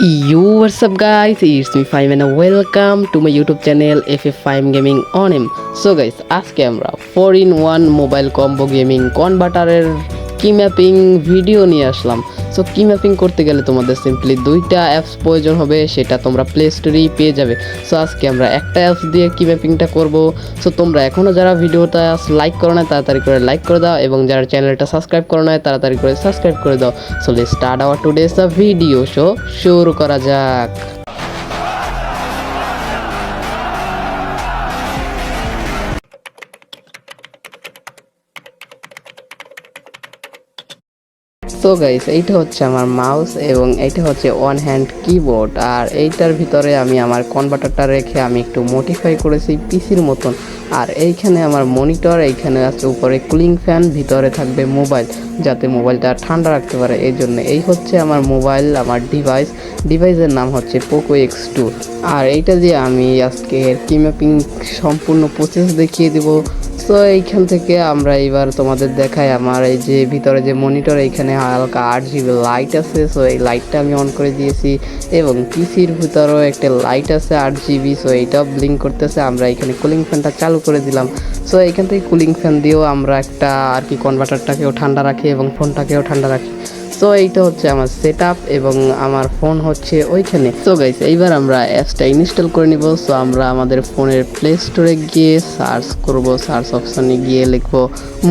Yo, what's up guys? It's me Five and welcome to my YouTube channel FF5 Gaming on him. So guys, আজকে আমরা 4 in 1 mobile combo gaming কনভার্টারের কি mapping video নিয়ে আসলাম। So কি mapping করতে গেলে তোমাদের সিম্পলি দুইটা অ্যাপস প্রয়োজন হবে, সেটা তোমরা প্লে স্টোরেই পেয়ে যাবে। সো আজকে আমরা একটা অ্যাপস দিয়ে কি ম্যাপিংটা করব। সো তোমরা এখনও যারা ভিডিওটা লাইক করো না তাড়াতাড়ি করে লাইক করে দাও এবং যারা চ্যানেলটা সাবস্ক্রাইব করো না তাড়াতাড়ি করে সাবস্ক্রাইব করে দাও। So let start our today's video show শুরু করা যাক। সো গাইস এইটা হচ্ছে আমার মাউস এবং এইটা হচ্ছে ওয়ান হ্যান্ড কিবোর্ড আর এইটার ভিতরে আমি আমার কনভার্টারটা রেখে আমি একটু মডিফাই করেছি পিসির মতন। আর এইখানে আমার মনিটর এইখানে আছে উপরে কুলিং ফ্যান ভিতরে থাকবে মোবাইল যাতে মোবাইলটা ঠান্ডা রাখতে পারে। এই জন্য এই হচ্ছে আমার মোবাইল, আমার ডিভাইস ডিভাইসের নাম হচ্ছে পোকো এক্স টু আর এইটা দিয়ে আমি আজকে কি ম্যাপিং সম্পূর্ণ প্রসেস দেখিয়ে দেবো। তো এইখান থেকে আমরা এবার তোমাদের দেখাই আমার এই যে ভিতরে যে মনিটর এইখানে হালকা আট জিবি লাইট আছে। সো এই লাইটটা আমি অন করে দিয়েছি। এবং পিসির ভিতরেও একটা লাইট আছে, আট জিবি সো এইটাও ব্লিঙ্ক করতেছে। আমরা এখানে কুলিং ফ্যানটা চালু করে দিলাম। সো এইখান থেকে কুলিং ফ্যান দিয়েও আমরা একটা আর কি কনভার্টারটাকেও ঠান্ডা রাখি। এবং ফোনটাকেও ঠান্ডা রাখি সো এইটা হচ্ছে আমার সেট এবং আমার ফোন হচ্ছে ওইখানে। সো গাইস এইবার আমরা অ্যাপসটা ইনস্টল করে নিব। সো আমরা আমাদের ফোনের প্লে স্টোরে গিয়ে সার্চ করব। সার্চ অপশানে গিয়ে লিখব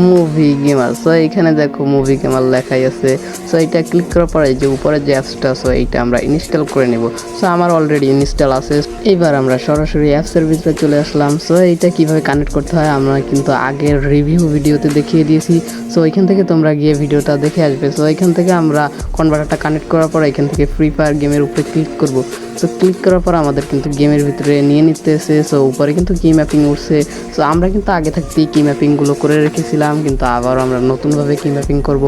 মুভি গেমার সো এইখানে দেখো মুভি গেমার লেখাই আছে। সো এইটা ক্লিক করার পরে যে উপরে যে অ্যাপসটা সো এইটা আমরা ইনস্টল করে নিব। সো আমার অলরেডি ইনস্টল আছে। এইবার আমরা সরাসরি অ্যাপসের ভিতরে চলে আসলাম। সো এইটা কীভাবে কানেক্ট করতে হয়, আমরা কিন্তু আগের রিভিউ ভিডিওতে দেখিয়ে দিয়েছি। সো এখান থেকে তোমরা গিয়ে ভিডিওটা দেখে আসবে। সো এখান থেকে আমরা কনভার্টারটা কানেক্ট করার পর এখান থেকে ফ্রি ফায়ার গেমের উপরে ক্লিক করব। সো ক্লিক করার পর আমাদের কিন্তু গেমের ভিতরে নিয়ে নিতে এসে সো উপরে কিন্তু কি ম্যাপিং উঠছে। সো আমরা কিন্তু আগে থাকতেই কি ম্যাপিংগুলো করে রেখেছিলাম, কিন্তু আবারও আমরা নতুনভাবে কি ম্যাপিং করব।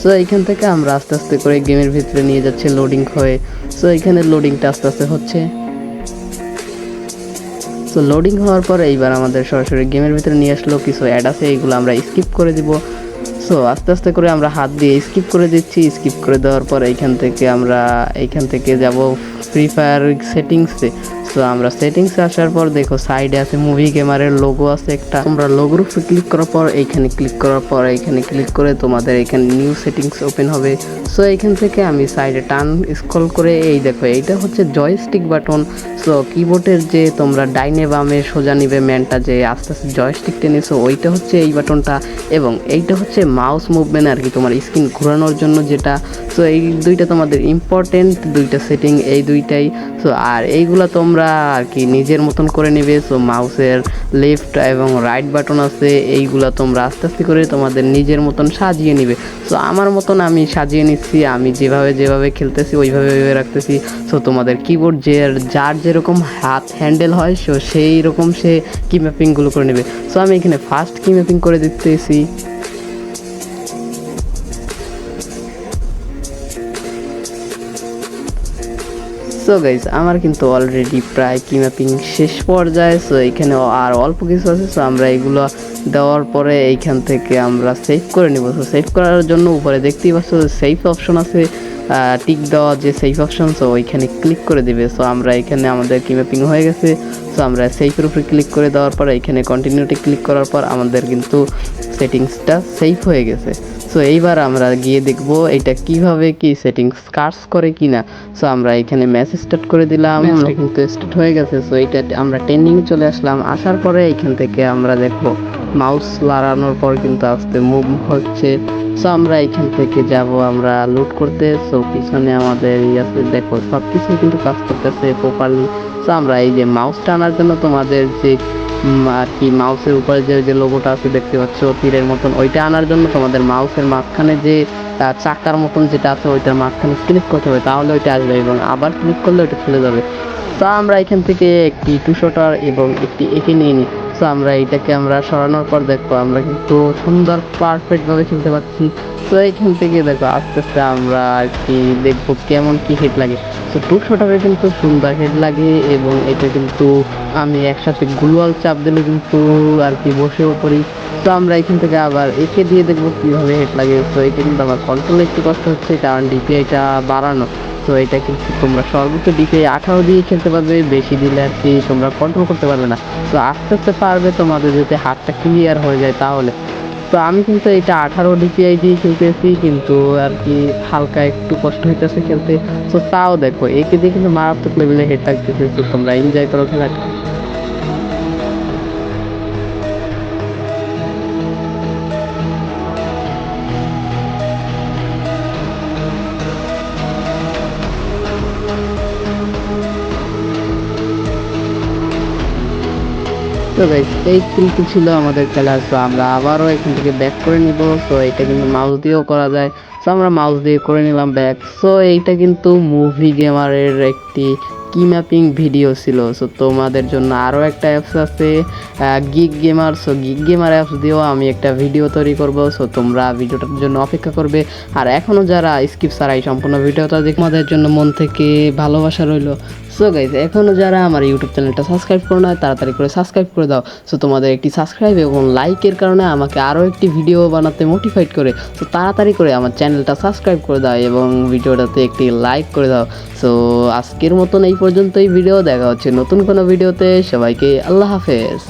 সো এইখান থেকে আমরা আস্তে আস্তে করে গেমের ভিতরে নিয়ে যাচ্ছে লোডিং হয়ে। সো এখানে লোডিংটা আস্তে আস্তে হচ্ছে। সো লোডিং হওয়ার পর এইবার আমাদের সরাসরি গেমের ভিতরে নিয়ে আসলো, কিছু অ্যাড আছে এইগুলো আমরা স্কিপ করে দিব। সো আস্তে আস্তে করে আমরা হাত দিয়ে স্কিপ করে দিচ্ছি। স্কিপ করে দেওয়ার পর এইখান থেকে আমরা এইখান থেকে যাব ফ্রি ফায়ার সেটিংসে সো আমরা সেটিংসে আসার পর দেখো সাইডে আছে মুভি গেমারের লোগো আছে একটা। তোমরা লোগোর উপরে ক্লিক করার পর এইখানে ক্লিক করার পর এইখানে ক্লিক করে তোমাদের এখানে নিউ সেটিংস ওপেন হবে। সো এইখান থেকে আমি সাইডে টান স্ক্রল করে এই দেখো, এইটা হচ্ছে জয়স্টিক বাটন সো কিবোর্ডের যে তোমরা ডাইনে বামে সোজা নিবে ম্যানটা যে আস্তে আস্তে জয়স্টিক টেনেছো ওইটা হচ্ছে এই বাটনটা এবং এইটা হচ্ছে মাউস মুভমেন্ট আর কি, তোমার স্ক্রিন ঘোরানোর জন্য যেটা। সো এই দুইটা তোমাদের ইম্পর্টেন্ট দুইটা সেটিং এই দুইটাই। সো আর এইগুলা তোমরা আর কি নিজের মতন করে নেবে। সো মাউসের লেফট এবং রাইট বাটন আছে, এইগুলা তোমরা আস্তে আস্তে করে তোমাদের নিজের মতন সাজিয়ে নিবে। সো আমার মতন আমি সাজিয়ে নিচ্ছি, আমি যেভাবে যেভাবে খেলতেছি, ওইভাবে ওইভাবে রাখতেছি। সো তোমাদের কিবোর্ড যে, যার যেরকম হাত হ্যান্ডেল হয়, সো সেই রকম সে কি ম্যাপিংগুলো করে নেবে। সো আমি এখানে ফার্স্ট কি ম্যাপিং করে দিতেছি। সো গাইজ আমার কিন্তু অলরেডি প্রায় কি ম্যাপিং শেষ পর্যায়ে সো এখানে আর অল্প কিছু আছে সো আমরা এগুলো দেওয়ার পরে এইখান থেকে আমরা সেভ করে নেব। সো সেভ করার জন্য উপরে দেখতেই পাচ্ছ সেভ অপশন আছে টিক দেওয়া যে সেভ অপশন সো ওইখানে ক্লিক করে দিবে। সো আমরা এখানে আমাদের কি ম্যাপিং হয়ে গেছে। সো আমরা সেফের উপরে ক্লিক করে দেওয়ার পর এখানে কন্টিনিউটি ক্লিক করার পর আমাদের কিন্তু সেটিংসটা সেফ হয়ে গেছে। সো এইবার আমরা গিয়ে দেখব এটা কীভাবে কি সেটিংস কাজ করে কি না সো আমরা এখানে ম্যাচ স্টার্ট করে দিলাম আমরা কিন্তু স্টার্ট হয়ে গেছে। সো এটা আমরা ট্রেন্ডিং চলে আসলাম। আসার পরে এখান থেকে আমরা দেখব মাউস লাগানোর পর কিন্তু আস্তে মুভ হচ্ছে। সো আমরা এখান থেকে যাব আমরা লুট করতে। সো পিছনে আমাদের ইয়াতে দেখো সব কিছুই কিন্তু কাজ করতেছে প্রপারলি সো আমরা এই যে মাউস টানার জন্য তোমাদের যে আর কি মাউসের উপরে যে যে লোগোটা আছে দেখতে পাচ্ছ, তীরের মতন, ওইটা আনার জন্য তোমাদের মাউসের মাঝখানে যে চাকার মতন যেটা আছে, ওইটার মাঝখানে ক্লিক করতে হবে, তাহলে ওইটা আসবে এবং আবার ক্লিক করলে ওইটা চলে যাবে। তো আমরা এখান থেকে একটি টু শটার এবং একটি একে নিয়ে নিই তো আমরা এইটাকে আমরা সরানোর পর দেখব আমরা কিন্তু সুন্দর পারফেক্ট ভাবে খেলতে পারছি। তো এখান থেকে দেখো, আস্তে আস্তে আমরা আর কি দেখব কেমন কি হেড লাগে। তো টু শটারে কিন্তু সুন্দর হেড লাগে এবং এটা কিন্তু আমি একসাথে গুলওয়াল চাপ দিলে কিন্তু আর কি বসেও পড়ি। তো আমরা এখান থেকে আবার একে দিয়ে দেখব কীভাবে হেড লাগে। তো এটা কিন্তু আমার কন্ট্রোল একটু কষ্ট হচ্ছে কারণ ডিপিআইটা বাড়ানো। তো এটা কিন্তু তোমরা সর্বোচ্চ ডিপে আঠারো দিয়ে খেলতে পারবে, বেশি দিলে আর কি তোমরা কন্ট্রোল করতে পারবে না। তো আস্তে আস্তে পারবে তোমাদের যদি হাতটা ক্লিয়ার হয়ে যায় তাহলে। তো আমি কিন্তু এটা আঠারো ডিপিআই দিয়ে খেলতেছি, কিন্তু আর কি হালকা একটু কষ্ট হইতেছে খেলতে। তো তাও দেখো, একে দিয়ে কিন্তু মারাত্মক লেভেলে হেড লাগতেছে, তো তোমরা এনজয় করো খেলাটা। তো গাইস এই কিন্তু ছিল আমাদের খেলা তো আমরা আবারও এখান থেকে ব্যাক করে নিব। তো এটা কিন্তু মাউস দিয়েও করা যায়। তো আমরা মাউস দিয়ে করে নিলাম ব্যাক সো এইটা কিন্তু মুভি গেমারের একটি কি ম্যাপিং ভিডিও ছিল। সো তোমাদের জন্য আরও একটা অ্যাপস আছে gig gamer so gig gamer apps দিয়েও আমি একটা ভিডিও তৈরি করব। সো তোমরা ভিডিওটার জন্য অপেক্ষা করবে। আর এখনও যারা স্কিপ ছাড়াই সম্পূর্ণ ভিডিওটা দেখ আমাদের জন্য মন থেকে ভালোবাসা রইল। সো গাইজ এখনও যারা আমার ইউটিউব চ্যানেলটা সাবস্ক্রাইব করো না তাড়াতাড়ি করে সাবস্ক্রাইব করে দাও। সো তোমাদের একটি সাবস্ক্রাইব এবং লাইকের কারণে আমাকে আরও একটি ভিডিও বানাতে মোটিফাইড করে। সো তাড়াতাড়ি করে আমার চ্যানেলটা সাবস্ক্রাইব করে দাও এবং ভিডিওটাতে একটি লাইক করে দাও। সো আজকের মতন এই পর্যন্তই ভিডিও দেখা হচ্ছে নতুন কোনো ভিডিওতে সবাইকে আল্লাহ হাফেজ।